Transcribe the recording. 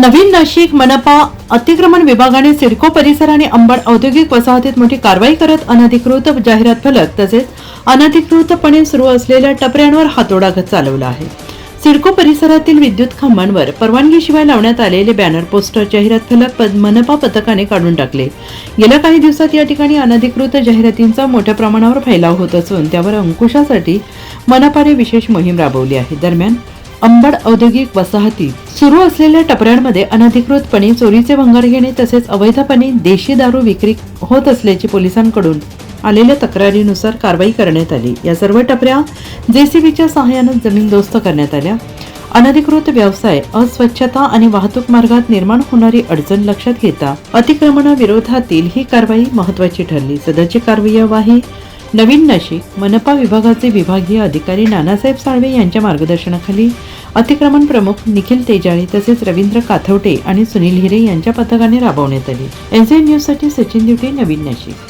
नवीन नाशिक मनपा अतिक्रमण विभागाने सिडको परिसर आणि अंबड औद्योगिक वसाहतीत मोठी कारवाई करत अनधिकृत जाहिरात फलक तसेच अनधिकृतपणे सुरू असलेल्या टपऱ्यांवर हातोडा चालवला आहे. सिडको परिसरातील विद्युत खांबांवर परवानगीशिवाय लावण्यात आलेले बॅनर पोस्टर जाहिरात फलक पद- मनपा पथकाने काढून टाकले. गेल्या काही दिवसात या ठिकाणी अनधिकृत जाहिरातींचा मोठ्या प्रमाणावर फैलाव होत असून त्यावर अंकुशासाठी मनपाने विशेष मोहीम राबवली आहे. दरम्यान अंबड औद्योगिक वसाहतीत सुरू असलेल्या टपऱ्यांमध्ये अनधिकृतपणे चोरीचे भंगार घेणे तसेच अवैधपणे देशी दारू विक्री होत असल्याची पोलिसांकडून आलेल्या तक्रारीनुसार कारवाई करण्यात आली. या सर्व टपऱ्या जेसीबीच्या सहाय्याने जमीनदोस्त करण्यात आल्या. अनधिकृत व्यवसाय अस्वच्छता आणि वाहतूक मार्गात निर्माण होणारी अडचण लक्षात घेता अतिक्रमणाविरोधातील ही कारवाई महत्वाची ठरली. सदरची कार्यवाही नवीन नाशिक मनपा विभागाचे विभागीय अधिकारी नानासाहेब साळवे यांच्या मार्गदर्शनाखाली अतिक्रमण प्रमुख निखिल तेजाळे तसेच रवींद्र काथवटे आणि सुनील हिरे यांच्या पथकाने राबवण्यात आली. एनसीएन न्यूजसाठी सचिन दिवटे नवीन नाशिक.